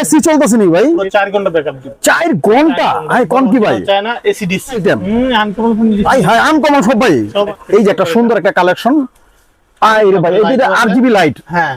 AC চলতেছে নি ভাই? পুরো ঘণ্টা ব্যাকআপ দিবে। ঘণ্টা? আই কোন কি ভাই? চায় এসি ডিসি Item. হুম আনকমন ফোন ভাই হাই আনকমন সব ভাই। এই যে একটা সুন্দর একটা কালেকশন আই রে ভাই এটা Light আরজিবি লাইট হ্যাঁ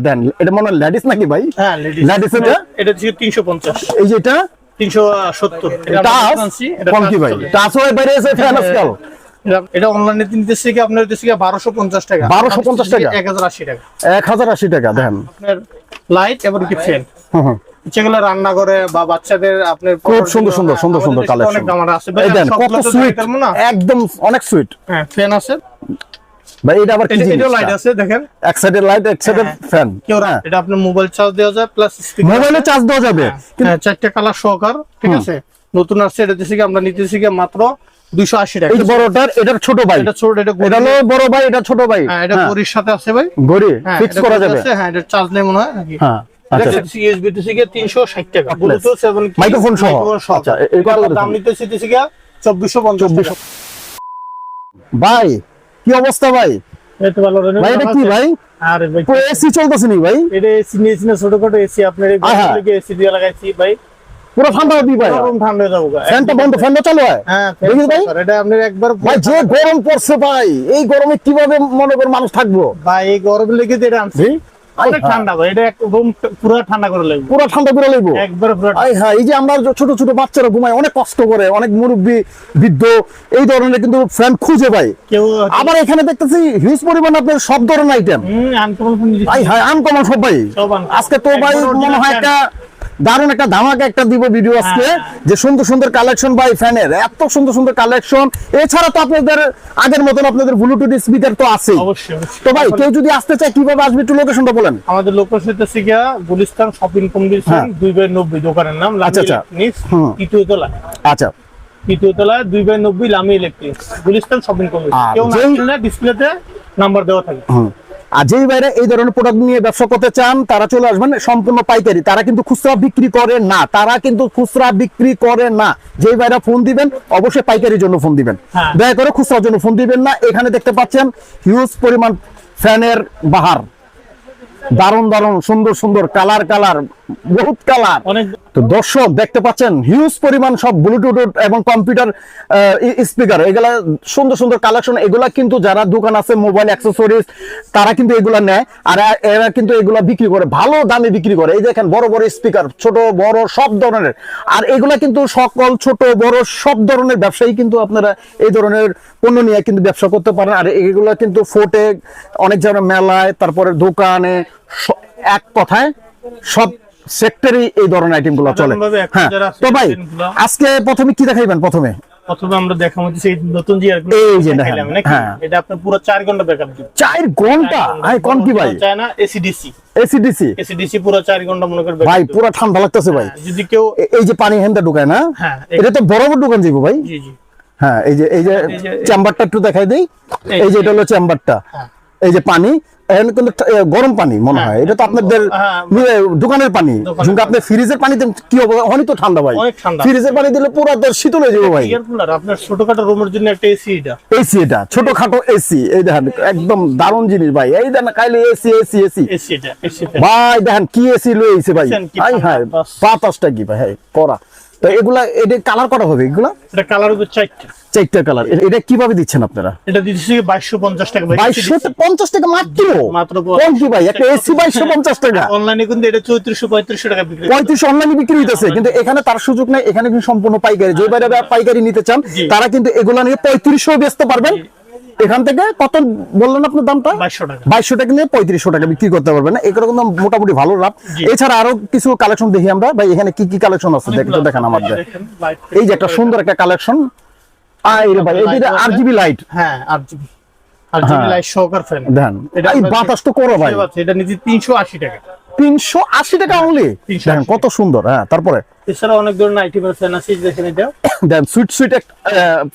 দেন এটা মনে হয় লেডিস নাকি ভাই? হ্যাঁ লেডিস এটা? এটা 350 এই যে এটা? 370 এটা টাচ আমরা আনছি, এটা কোন কি touch ভাই? চলে। টাচ হয়ে বাইরে এসে ফ্যান আজকাল। এটা- এটা অনলাইনে নিতেছে কি আপনার দিতেছে 1250 টাকা। 1250 টাকা? 1080 টাকা। এক হাজার আশি টাকা দেন। আপনার লাইট এবং কি ফ্যান। যেগুলো রান্না করে বা বাচ্চাদের আপনার খুব সুন্দর সুন্দর সুন্দর সুন্দর আমাদের কালেকশন অনেক দাম আছে। দেন কত সুইট একদম অনেক সুইট হ্যাঁ ফ্যান আছে। ভাই এটা আবার কি জিনিস লাইট আছে দেখেন। এক সাইডে লাইট এক সাইডের হ্যাঁ। ফ্যান কেউ রা- এটা মোবাইল চার্জ দেওয়া যায় প্লাস মোবাইলে চার্জ দেওয়া যাবে। হ্যাঁ চারটে কালার সহকার ঠিক আছে? নতুন আসছে এটা দিচ্ছে কি আমরা নিতেছি কি মাত্র 280 টাকা। বড়টার এটার ছোট ভাই। এটা ছোট এটা এটা বড় ভাই এটা ছোট ভাই। হ্যাঁ এটা হ্যাঁ, সাথে আছে ভাই। ঘড়ি হ্যাঁ ফিক্স করা যাবে। হ্যাঁ এটা চার্জ নেই মনে হয় নাকি? হ্যাঁ আচ্ছা। ইউএসবি দিচ্ছে কি 360 টাকা। ব্লুটুথ এবং কি- মাইক্রোফোন সহ। আচ্ছা, এ- এই কত করে। দাম নিতেছি দিচ্ছে কি 2450 টাকা। ভাই কি অবস্থা ভাই? ভাই এটা কি ভাই? এসি চলতেছে নি ভাই? এটা এসি নিয়েছি না ছোটখাটো এসি আপনার এসি দিয়ে লাগাইছি ভাই। পুরো ঠান্ডা হবে ভাই গরম ঠান্ডা হয়ে যাব ফ্যানটা বন্ধ ফ্যানটা চালু হয়? হ্যাঁ ভাই? এটা আপনার একবার ভাই যে গরম পড়ছে ভাই এই গরমে কীভাবে মনে করে মানুষ থাকব? ভাই এই গরম লেগে এটা আনছি ঠান্ডা ভাই এটা এক পুরো ঠান্ডা করে লাগবে। পুরো ঠান্ডা করে লাগবো? একবার পুরো হ্যাঁ এই যে আমরা ছোট ছোট বাচ্চারা ঘুমায় অনেক কষ্ট করে অনেক মুরব্বী বৃদ্ধ এই ধরনের কিন্তু ফ্যান খুঁজে পাই কেউ আবার এখানে দেখতেছি হিউজ পরিমাণ আপনার সব ধরনের আইটেম আনকমন ফোন হ্যাঁ আনকমন সব ভাই। আজকে তো ভাই মনে হয় একটা দারুণ একটা ধামাকা একটা দিব ভিডিও আজকে। যে সুন্দর সুন্দর কালেকশন ভাই ফ্যানের এত সুন্দর সুন্দর কালেকশন এছাড়া তো আপনাদের আগের মতন আপনাদের ব্লুটুথ স্পিকার তো আছে। তো ভাই কেউ যদি আসতে চায় কীভাবে আসবে একটু লোকেশনটা বলেন? আমাদের লোকেশন হচ্ছে গিয়া গুলিস্তান শপিং হ্যাঁ। কমপ্লেক্স দুই বাই নব্বই দোকানের নাম আচ্ছা, আচ্ছা। তৃতীয় তলা আচ্ছা। তৃতীয় তলা দুই বাই নব্বই Lami electronics Gulistan shopping complex কেউ না ডিসপ্লেতে নাম্বার দেওয়া থাকে। আর যেই বাইরে এই ধরনের প্রোডাক্ট নিয়ে ব্যবসা করতে চান তারা চলে আসবেন সম্পূর্ণ পাইকারি। তারা কিন্তু খুচরা বিক্রি করে না। তারা কিন্তু খুচরা বিক্রি করে না। যেই বাইরে ফোন দিবেন অবশ্যই পাইকারির জন্য ফোন দিবেন। হ্যাঁ। দয়া করে খুচরার জন্য ফোন দিবেন না। এখানে দেখতে পাচ্ছেন হিউজ পরিমাণ ফ্যানের বাহার। দারুণ দারুণ সুন্দর সুন্দর কালার কালার বহুত কালার। তো দর্শক দেখতে পাচ্ছেন হিউজ পরিমাণ সব ব্লুটুথ এবং কম্পিউটার স্পিকার এগুলা সুন্দর সুন্দর কালেকশন এগুলা কিন্তু যারা দোকান আছে মোবাইল অ্যাক্সেসরিজ তারা কিন্তু এগুলা নেয়। আর এরা কিন্তু এগুলা বিক্রি করে ভালো দামে বিক্রি করে। এই দেখেন বড় বড় স্পিকার ছোট বড় সব ধরনের। আর এগুলা কিন্তু সকল ছোট বড় সব ধরনের ব্যবসায়ী কিন্তু আপনারা এই ধরনের পণ্য নিয়ে কিন্তু ব্যবসা করতে পারেন। আর এগুলা কিন্তু ফোটে অনেক ধরনের মেলায় তারপরে দোকানে এক কথায় সব সেক্টরে এই ধরনের আইটেমগুলো চলে। হ্যাঁ তো ভাই আজকে প্রথমে কি দেখাইবেন প্রথমে? প্রথমে আমরা দেখা হচ্ছে সেই নতুন যে এয়ারগুলো এই যে দেখাইলাম নাকি? হ্যাঁ। এটা আপনার পুরো 4 ঘণ্টা ব্যাকআপ দিবে। চার ঘণ্টা? আই কোন কি ভাই? চায় না এসিডিসি এসিডিসি এসিডিসি পুরো 4 ঘণ্টা মনে করে ভাই পুরো ঠান্ডা লাগতেছে ভাই। হ্যাঁ, যদি কেউ এই যে পানি হেন্দা ঢুকায় না? হ্যাঁ, এটা তো বড় বড় দোকান যাইবো ভাই। জি জি। হ্যাঁ এই যে এই যে চেম্বারটা একটু দেখাই দেই। এই- যে এটা হলো চেম্বারটা। এই যে পানি এখানে কিন্তু গরম পানি মনে হ্যাঁ, হয়। এটা তো আপনাদের হ্যাঁ, দোকানের পানি। ঝুঁকে আপনি ফ্রিজের পানিতে কি হবে অনেক তো ঠান্ডা ভাই। ফ্রিজের পানি দিলে পুরো তো শীতল হয়ে যাবে ভাই। আপনার ছোটখাটো রুমের জন্য একটা এসি এটা। এসি এটা ছোটখাটো এসি এই দেখেন একদম দারুণ জিনিস ভাই। এই দেখেন কাইলে এসি এসি এসি এসি এটা ভাই দেখেন কি এসি লইছে ভাই। হাই হাই বাতাস। বাতাসটা কি ভাই হ্যাঁ, করা তো এগুলা এটা কালার হবে এগুলা? এটা কালার হবে চারটা। চারটা কালার এটা কীভাবে দিচ্ছেন আপনারা? এটা দিচ্ছি বাইশশো পঞ্চাশ টাকা। ভাই বাইশশো পঞ্চাশ টাকা মাত্র? মাত্র কোন কি ভাই? একটা এসি বাইশশো পঞ্চাশ টাকা। অনলাইনে কিন্তু এটা চৌত্রিশশো পঁয়ত্রিশশো টাকা বিক্রি পঁয়ত্রিশ অনলাইনে বিক্রি হইতেছে। কিন্তু এখানে তার সুযোগ নেই। এখানে কিন্তু সম্পূর্ণ পাইকারি। যে বাইরে পাইকারি নিতে চান তারা কিন্তু এগুলা নিয়ে পঁয়ত্রিশশো বেচতে পারবেন। এখান থেকে কত বললেন আপনার দামটা? বাইশশো টাকা। নিয়ে পঁয়ত্রিশশো টাকা বিক্রি করতে পারবেন না। এগুলো কিন্তু মোটামুটি ভালো লাভ। এছাড়া আরও কিছু কালেকশন দেখি আমরা। ভাই এখানে কি কি কালেকশন আছে? দেখ- একটু দেখান আমাদের এই যে একটা সুন্দর একটা কালেকশন আই রে ভাই আরজিবি লাইট হ্যাঁ আট জিবি আট জিবি হ্যাঁ। লাইট সহকার ফ্যান দেন এই বাতাস তো করো ভাই। এটা তিনশো আশি টাকা। তিনশো আশি টাকা অনলি কত সুন্দর হ্যাঁ তারপরে। এছাড়া অনেক ধরনের আইটেমের আছে এই যে দেখেন এটা? দেন সুইট সুইট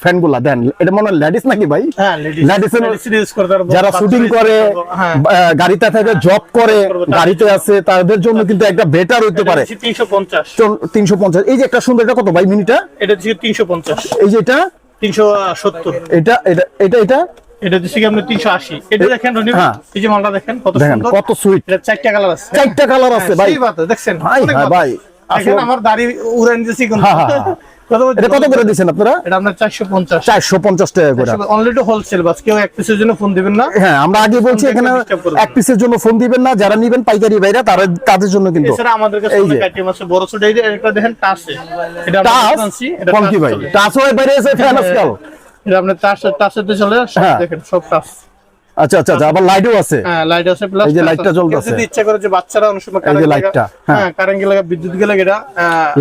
ফ্যানগুলা দেন এটা মনে হয় লেডিস নাকি ভাই? হ্যাঁ লেডিস Ladies এর- লেডিস ইউজ করতে পারব যারা শুটিং করে পারব, হ্যাঁ। আহ, গাড়িতে থেকে জব করে গাড়িতে আছে তাদের জন্য কিন্তু একটা বেটার হইতে পারে। তিনশো পঞ্চাশ। তিনশো পঞ্চাশ। এই যে একটা সুন্দর এটা কত ভাই মিনিটা এটা তিনশো পঞ্চাশ। এই যে এটা? তিনশো সত্তর। এটা এটা এটা এটা? এটা দিচ্ছি কি আপনি তিনশো আশি। এটা দেখেন রনি হ্যাঁ। এই যে মালটা দেখেন কত সুন্দর। কত সুইট এটা চারটা কালার আছে। চারটা কালার আছে হ্যাঁ, ভাই। দেখছেন? ভাই, হ্যাঁ, ভাই, আসলে- আমার দাড়ি উড়ে নিতেছি কিন্তু। হ্যাঁ, হ্যাঁ, হ্যাঁ। কত এটা কত করে আপনারা? এটা আপনার চারশো পঞ্চাশ। চারশো পঞ্চাশ টাকা করে। অনলি টু হোলসেল বাস কেউ এক পিসের জন্য ফোন দিবেন না। হ্যাঁ আমরা আগে বলছি এখানে এক পিসের জন্য ফোন দিবেন না যারা নিবেন পাইকারি ভাইরা তারা তাদের জন্য কিন্তু। এছাড়া আমাদের কাছে এই অনেক আইটেম আছে বড় ছোট একটা দেখেন টাসে এটা এটা কোন কি ভাই? হয়ে বাইরে এসে ফ্যান আজকাল এটা আপনি টাচ টাচেতে চলে হ্যাঁ। দেখেন সব টাচ আচ্ছা আচ্ছা আচ্ছা আবার লাইটও আছে। হ্যাঁ লাইট আছে প্লাস এই যে লাইটটা জ্বলতেছে। যদি ইচ্ছা করে যে বাচ্চারা অনেক সময় এই যে লাইটটা, হ্যাঁ। হ্যাঁ কারেন্ট গেলে বিদ্যুৎ গেলে এটা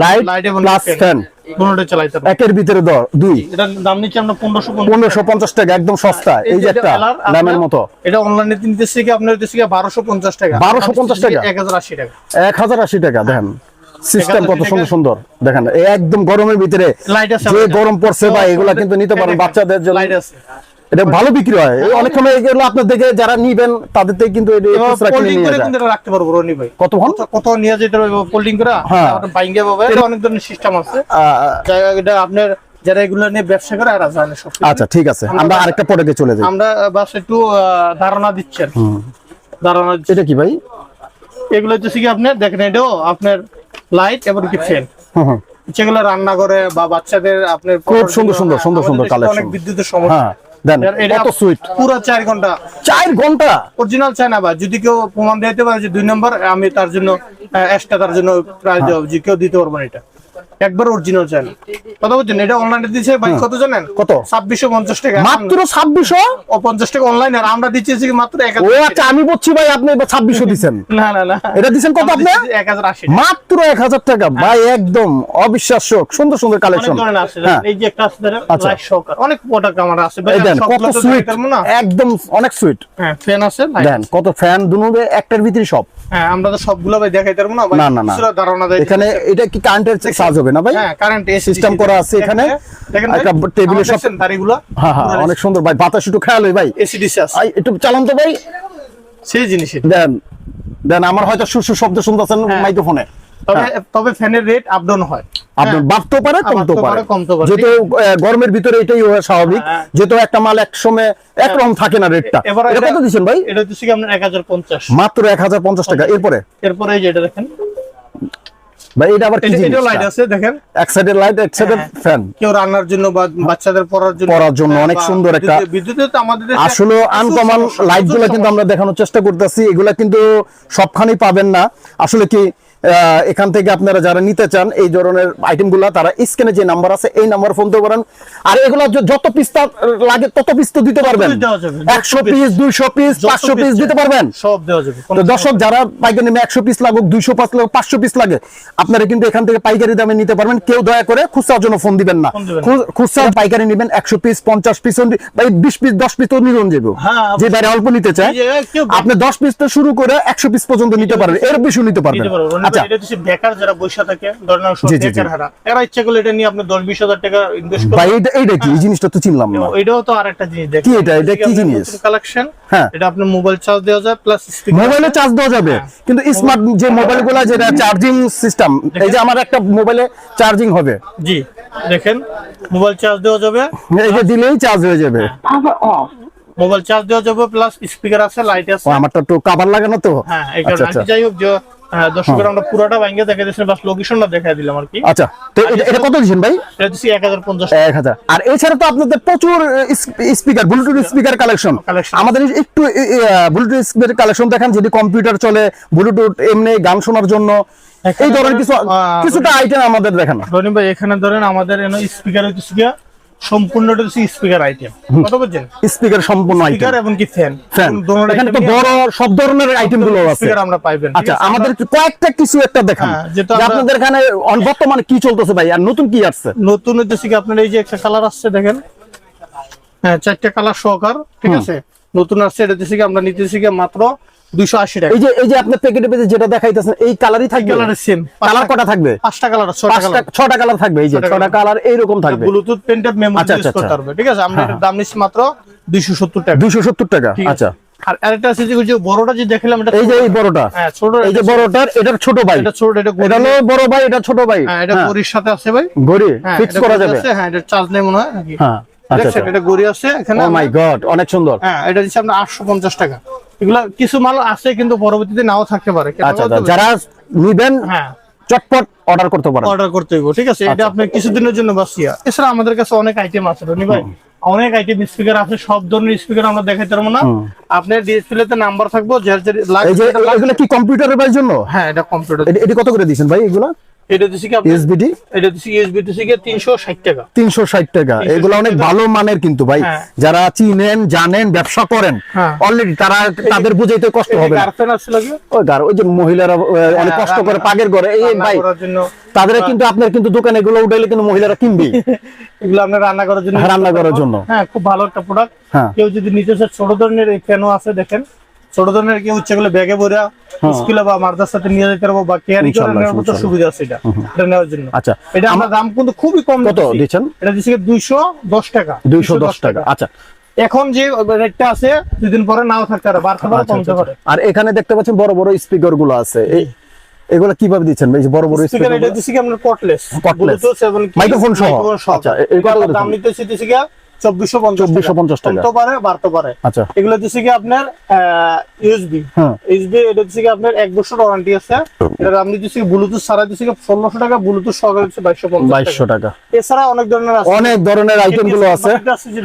লাইট লাইট এবং প্লাস ফ্যান কোনটা চালাইতে পারবে একের ভিতরে দুই। দাম আমরা পঞ্চাশ টাকা। একদম সস্তা এই যে একটা ল্যামের মতো। এটা অনলাইনে নিতেছি কি আপনার নিতেছি কি বারোশো পঞ্চাশ টাকা। 1250 টাকা? এক হাজার আশি টাকা। এক হাজার আশি টাকা দেখেন। সিস্টেম কত সুন্দর সুন্দর। দেখেন এই একদম গরমের ভিতরে লাইট আছে যে গরম পড়ছে ভাই এগুলা কিন্তু নিতে পারেন বাচ্চাদের জন্য। এটা ভালো বিক্রি হয়। অনেক সময় এগুলো আপনার দেখে যারা নিবেন তাদের থেকে কিন্তু এটা খুচরা কিনে ফোল্ডিং নিয়ে করে যায়। কিন্তু এটা রাখতে পারব রনি ভাই। কত কত নিয়ে যেতে পারবে ফোল্ডিং করে? হ্যাঁ। বাইঙ্গে পাবে। অনেক ধরনের সিস্টেম আছে। এটা আপনার যারা এগুলো নিয়ে ব্যবসা করে এরা জানে সব আচ্ছা ঠিক আছে। আমরা আরেকটা প্রোডাক্টে চলে যাই। আমরা বাস একটু ধারণা দিচ্ছেন ধারণা এটা কি ভাই? এগুলো হচ্ছে কি আপনার দেখেন এটাও আপনার লাইট এবং কি ফ্যান। যেগুলো রান্না করে বা বাচ্চাদের আপনার খুব সুন্দর সুন্দর সুন্দর সুন্দর কালেকশন অনেক বিদ্যুতের সমস্যা। হ্যাঁ দেন কত সুইট পুরো চার ঘণ্টা। চার ঘণ্টা? অরিজিনাল চায় না বা যদি কেউ প্রমাণ দিতে পারে যে দুই নম্বর আমি তার জন্য এক্সট্রা তার জন্য প্রাইজ দেবো যে কেউ দিতে পারব না এটা। একবার অরিজিনাল কথা বলছেন? এটা অনলাইনে দিচ্ছে ভাই কত জানেন? কত? ছাব্বিশশো পঞ্চাশ টাকা। মাত্র ছাব্বিশশো? ও পঞ্চাশ টাকা অনলাইন আর আমরা দিচ্ছি কি মাত্র ও আচ্ছা আমি বলছি ভাই আপনি না না না। এটা কত আপনি? এক হাজার আশি মাত্র এক হাজার টাকা। ভাই একদম অবিশ্বাস্য সুন্দর সুন্দর কালেকশন হ্যাঁ। এই যে একটা আছে আচ্ছা। লাইট অনেক প্রোডাক্ট আমার আছে। ভাই, কত সুইট একদম অনেক সুইট হ্যাঁ ফ্যান আছে light দেন কত ফ্যান দুনুবে একটার ভিতরে সব। হ্যাঁ আমরা তো সবগুলো ভাই দেখাইতে পারব না ভাই। না, না, ধারণা দেয়। এখানে এটা কি কারেন্টের চার্জ হবে? না ভাই? হ্যাঁ কারেন্ট System করা আছে এখানে। একটা টেবিলের সব- সব দাড়িগুলো? হ্যাঁ হ্যাঁ অনেক সুন্দর ভাই বাতাস একটু খেয়াল হয় ভাই। এসি ডিসি আছে। একটু চালান তো ভাই। সেই জিনিস দেন দেন আমার হয়তো সুসু শব্দ শুনতেছেন হ্যাঁ। মাইক্রোফোনে। তবে তবে ফ্যানের রেট আপ ডাউন হয়। আপনার বাড়তেও পারে কমতেও। যেহেতু গরমের ভিতরে এটাই স্বাভাবিক হ্যাঁ। যেহেতু একটা মাল এক সময় একরকম থাকে না রেটটা এটা কত দিচ্ছেন ভাই? এটা আপনার এক হাজার পঞ্চাশ। মাত্র এক হাজার পঞ্চাশ টাকা। এরপরে? এরপরে এই যে এটা দেখেন। ভাই এটা আবার কি জিনিস? লাইট আছে দেখেন। এক সাইডের লাইট এক সাইডের হ্যাঁ। ফ্যান কেউ রান্নার জন্য বা বাচ্চাদের পড়ার জন্য পড়ার জন্য হ্যাঁ, অনেক সুন্দর একটা- বিদ্যুতে তো আমাদের আসলে আনকমন লাইটগুলো লাইটগুলো কিন্তু আমরা দেখানোর চেষ্টা করতেছি। এগুলা কিন্তু সবখানেই পাবেন না। আসলে কি এখান থেকে আপনারা যারা নিতে চান এই ধরনের আইটেমগুলা তারা স্ক্রিনে যে নাম্বার আছে এই নাম্বার ফোন দিতে পারেন। আর এগুলো যত পিস লাগে তত পিস তো দিতে পারবেন। একশো পিস। দুইশো পিস পাঁচশো পিস দিতে পারবেন। সব দেওয়া যাবে তো দর্শক যারা পাইকারি নেমে একশো পিস লাগুক দুইশো পাঁচ লাগুক পাঁচশো পিস লাগে আপনারা কিন্তু এখান থেকে পাইকারি দামে নিতে পারবেন। কেউ দয়া করে খুচরার জন্য ফোন দিবেন না। খুচরা পাইকারি নেবেন একশো পিস পঞ্চাশ পিস ভাই বিশ পিস দশ পিস তো নিবেন যাব হ্যাঁ, যে বাইরে অল্প নিতে চায় আপনি দশ পিস তো শুরু করে একশো পিস পর্যন্ত নিতে পারবেন। এর বেশি নিতে পারবেন। আচ্ছা। এটা হচ্ছে বেকার যারা বসে থাকে ধরেন জি, জি, জি। বেকার হারা এরা ইচ্ছা করলে এটা নিয়ে আপনি দশ বিশ টাকা ইনভেস্ট ভাই এইটা এইটা কি? এই জিনিসটা তো চিনলাম না। এটাও তো আরেকটা জিনিস দেখেন। কি এটা? এটা কি জিনিস? কালেকশন হ্যাঁ। এটা আপনার মোবাইল চার্জ দেওয়া যায় প্লাস মোবাইলে চার্জ দেওয়া যাবে। হ্যাঁ। কিন্তু স্মার্ট যে মোবাইল যেটা চার্জিং সিস্টেম এই যে আমার একটা মোবাইলে চার্জিং হবে। জি দেখেন মোবাইল চার্জ দেওয়া যাবে এই যে দিলেই চার্জ হয়ে যাবে। মোবাইল চার্জ দেওয়া যাবে প্লাস স্পিকার আছে লাইট আছে। আমারটা একটু কাবার লাগানো তো? হ্যাঁ এই আচ্ছা কারণে আচ্ছা। যাই হোক যে দর্শকের আমরা পুরোটা ভাঙ্গে দেখা দিয়েছি বাস লোকেশনটা দেখা দিলাম আর কি। আচ্ছা তো এটা- এটা কত দিচ্ছেন ভাই? এটা দিচ্ছি এক হাজার পঞ্চাশ এক হাজার। আর এছাড়া তো আপনাদের প্রচুর স্পিকার ব্লুটুথ স্পিকার কালেকশন আমাদের একটু ব্লুটুথ স্পিকার কালেকশন দেখান যদি কম্পিউটার চলে ব্লুটুথ এমনি গান শোনার জন্য। এই ধরনের কিছু কিছুটা আইটেম আমাদের দেখান। রনি ভাই এখানে ধরেন আমাদের স্পিকার হচ্ছে সম্পূর্ণটা হচ্ছে স্পিকার আইটেম কত বুঝছেন স্পিকার সম্পূর্ণ আইটেম স্পিকার এবং কি ফ্যান ফ্যান এখানে তো বড় সব ধরনের আইটেমগুলো আছে। স্পিকার আমরা পাইবেন আচ্ছা আমাদের কয়েকটা কিছু একটা দেখান। হ্যাঁ, যেটা আপনাদের এখানে বর্তমানে কি চলতেছে ভাই? আর নতুন কি আসছে? নতুন হচ্ছে কি আপনার এই যে একটা কালার আসছে দেখেন? হ্যাঁ চারটা কালার সহকার ঠিক আছে? নতুন আসছে এটা আমরা নিতেছি মাত্র দুইশো আশি টাকা। এই যে এই যে প্যাকেটে যেটা দেখাইতেছেন এই কালারই থাকবে? কালারের সেম কালার কটা থাকবে? পাঁচটা কালার ছটা কালার ছটা কালার থাকবে এই যে ছটা কালার এইরকম থাকবে। ব্লুটুথ পেনটা মেমোরি আচ্ছা, ইউজ আচ্ছা, করতে আচ্ছা। পারবে ঠিক আছে? আমরা দাম নিচ্ছি মাত্র দুইশো সত্তর টাকা। আচ্ছা। আর আরেকটা আছে যে বড়টা যে দেখলাম এটা এই যে এই বড়টা। হ্যাঁ ছোট এই যে বড়টার এটার ছোট ভাই। এটা ছোট এটা এটা হলো বড় ভাই এটা ছোট ভাই। হ্যাঁ এটা হ্যাঁ, গরির সাথে আছে ভাই। হ্যাঁ ফিক্স করা যাবে। হ্যাঁ এটা চার্জ নেই মনে হয় নাকি হ্যাঁ আচ্ছা। এটা আছে এখানে ও মাই গড অনেক সুন্দর। হ্যাঁ এটা দিচ্ছে আপনার আটশো পঞ্চাশ টাকা। এগুলা কিছু মাল আছে কিন্তু পরবর্তীতে নাও থাকতে পারে। আচ্ছা আচ্ছা? যারা নিবেন হ্যাঁ। চটপট অর্ডার করতে পারেন। অর্ডার করতে হইব ঠিক আছে? আচ্ছা। এটা আপনার কিছুদিনের জন্য বাসিয়া এছাড়া আমাদের কাছে অনেক আইটেম আছে রনি ভাই। অনেক আইটেম স্পিকার আছে সব ধরনের স্পিকার আমরা দেখাইতে পারব না। আপনার ডিসপ্লেতে নাম্বার থাকব যার যার লাগবে যে লাগবে। এগুলো কি কম্পিউটারের জন্য? হ্যাঁ এটা কম্পিউটার এটি- এটি কত করে দিয়েছেন ভাই এগুলো? এটা কি এসবিডি এটা টাকা। তিনশো ষাট টাকা। এগুলো অনেক ভালো মানের কিন্তু ভাই। হ্যাঁ। যারা চিনেন জানেন ব্যবসা করেন হ্যাঁ। অলরেডি তারা তাদের বুঝাইতে কষ্ট হবে গার্লফ্রেন্ড আছে লাগে। ওই গার ওই যে মহিলারা অনেক কষ্ট করে পাগের করে এই ভাই তাদের কিন্তু আপনার কিন্তু দোকানে এগুলো উঠাইলে কিন্তু মহিলারা কিনবে। এগুলো আপনার রান্না করার জন্য হ্যাঁ, রান্না করার জন্য। হ্যাঁ খুব ভালো একটা প্রোডাক্ট হ্যাঁ। কেউ যদি চায় ছোট ধরনের এই ফ্যানও আছে দেখেন। ছোট ধরনের কেউ ইচ্ছে করলে ব্যাগে ভরে স্কুলে বা মাদ্রাসাতে নিয়ে যেতে পারব বা কেয়ারি করে হ্যাঁ। নেওয়ার মতো সুবিধা আছে এটা এটা নেওয়ার জন্য। আচ্ছা এটা আমরা দাম কিন্তু খুবই কম কত দিচ্ছি। দিচ্ছেন? এটা দিচ্ছি দুইশো দশ টাকা। দুইশো দশ টাকা আচ্ছা। এখন যে রেটটা আছে দুদিন পরে নাও থাকতে পারে বাড়তে পারে আচ্ছা, কমতে আচ্ছা, পারে। আর এখানে দেখতে পাচ্ছেন বড় বড় স্পিকারগুলো আছে। এই এগুলো কীভাবে দিচ্ছেন? এই বড় বড় স্পিকার এটা দিচ্ছি কি আপনার কটলেস Cordless। Microphone সহ। আচ্ছা, এগুলো এগুলো দাম? নিতেছি দিচ্ছি কি 2450 টাকা। কমতে পারে বাড়তে পারে। আচ্ছা। এগুলো দিচ্ছি কি আপনার ইউএসবি হ্যাঁ। ইউএসবি এটা দিচ্ছি কি আপনার এক বছর ওয়ারেন্টি আছে। এটা দাম দিচ্ছি ব্লুটুথ ছাড়া দিচ্ছি কি ষোলোশো টাকা ব্লুটুথ সহকারে দিচ্ছে বাইশশো টাকা। এছাড়া অনেক ধরনের আছে। অনেক ধরনের আইটেমগুলো আছে।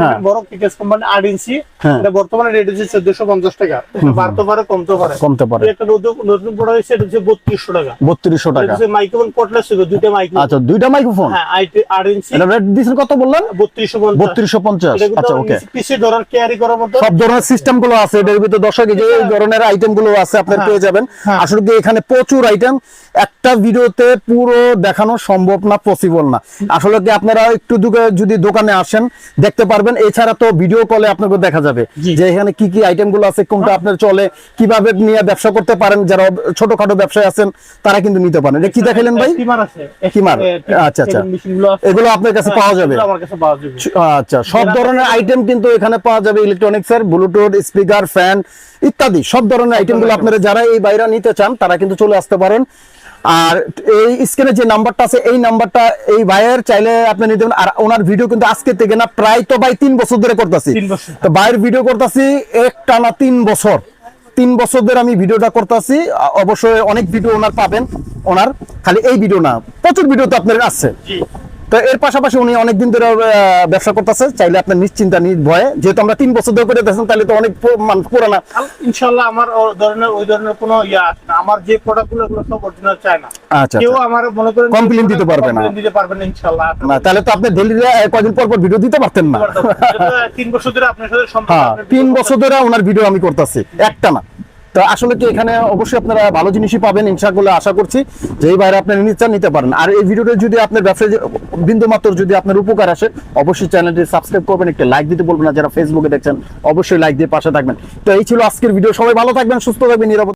হ্যাঁ। বড় কিকেস কোম্পানি আট ইঞ্চি। হ্যাঁ। এটা বর্তমানে রেট হচ্ছে চোদ্দশো পঞ্চাশ টাকা। বাড়তে পারে কমতে পারে। কমতে পারে। নতুন নতুন প্রোডাক্ট হচ্ছে এটা হচ্ছে বত্রিশশো টাকা। বত্রিশশো টাকা। মাইক্রোফোন কটলেস ছিল দুইটা মাইক্রোফোন আচ্ছা দুইটা মাইক্রোফোন হ্যাঁ আইটি আট ইঞ্চি। এটা রেট দিয়েছেন কত বললেন? আচ্ছা ওকে পিসে ধরার ক্যারি করার মতো। সব ধরনের সিস্টেমগুলো আছে এটার ভিতরে দর্শক এই যে এই ধরনের আইটেমগুলো আছে আপনার পেয়ে যাবেন। হ্যাঁ। আসলে এখানে প্রচুর আইটেম একটা ভিডিওতে পুরো দেখানো সম্ভব না পসিবল না। আসলে কি আপনারা একটু যদি দোকানে আসেন দেখতে পারবেন এছাড়া তো ভিডিও কলে আপনাকে দেখা যাবে যে এখানে কি কি আইটেমগুলো আছে কোনটা আপনার চলে কীভাবে নিয়ে ব্যবসা করতে পারেন যারা ছোটখাটো ব্যবসায় আছেন তারা কিন্তু নিতে পারেন। এটা কি দেখাইলেন ভাই? আচ্ছা, আচ্ছা। এগুলো আপনার হ্যাঁ, কাছে পাওয়া যাবে। আচ্ছা সব ধরনের আইটেম কিন্তু এখানে পাওয়া যাবে ইলেকট্রনিক্স এর ব্লুটুথ স্পিকার ফ্যান ইত্যাদি। সব ধরনের আইটেমগুলো আপনারা যারা এই বাইরে নিতে চান তারা কিন্তু চলে আসতে পারেন। আর এই স্ক্রিনে যে নাম্বারটা আছে এই নাম্বারটা এই ভাইয়ের চাইলে আপনি নিতে আর ওনার ভিডিও কিন্তু আজকে থেকে না প্রায় তো ভাই তিন বছর ধরে করতেছি। তো ভাইয়ের ভিডিও করতেছি এক টানা তিন বছর। তিন বছর ধরে আমি ভিডিওটা করতেছি। অবশ্যই অনেক ভিডিও ওনার পাবেন ওনার। খালি এই ভিডিও না প্রচুর ভিডিও তো আপনার আছে জি। তো এর পাশাপাশি উনি অনেকদিন ধরে ব্যবসা করতেছে। চাইলে আপনার নিশ্চিন্তা নির্ভয়ে। যেহেতু আমরা তিন বছর ধরে করে দিয়েছেন তাহলে তো অনেক পু- মান- পুরানা। ইনশাল্লাহ আমার ধরনের ওই ধরনের কোনো ইয়া আছে না। আমার যে গুলো সব অরিজিনাল চায় না। আচ্ছা কেউ আচ্ছা। আমার মনে করেন Complaint দিতে পারবে না। দিতে পারবে না ইনশাল্লাহ না তাহলে তো আপনি ডেলি কয়দিন পর পর ভিডিও দিতে পারতেন না। তিন বছর ধরে আপনার সাথে সম্পর্ক হ্যাঁ তিন বছর ধরে ওনার ভিডিও আমি করতেছি। একটা না। তো আসলে কি এখানে অবশ্যই আপনারা ভালো জিনিসই পাবেন ইনশাগুলো আশা করছি যে এই বাইরে আপনার নিতে নিতে পারেন। আর এই ভিডিওটা যদি আপনার ব্যবসায় বিন্দুমাত্র বিন্দু মাত্র যদি আপনার উপকার আসে, অবশ্যই চ্যানেলটি সাবস্ক্রাইব করবেন, একটা লাইক দিতে বলবেন যারা ফেসবুকে দেখছেন, অবশ্যই লাইক দিয়ে পাশে থাকবেন। তো এই ছিল আজকের ভিডিও। সবাই ভালো থাকবেন, সুস্থ থাকবেন, নিরাপদ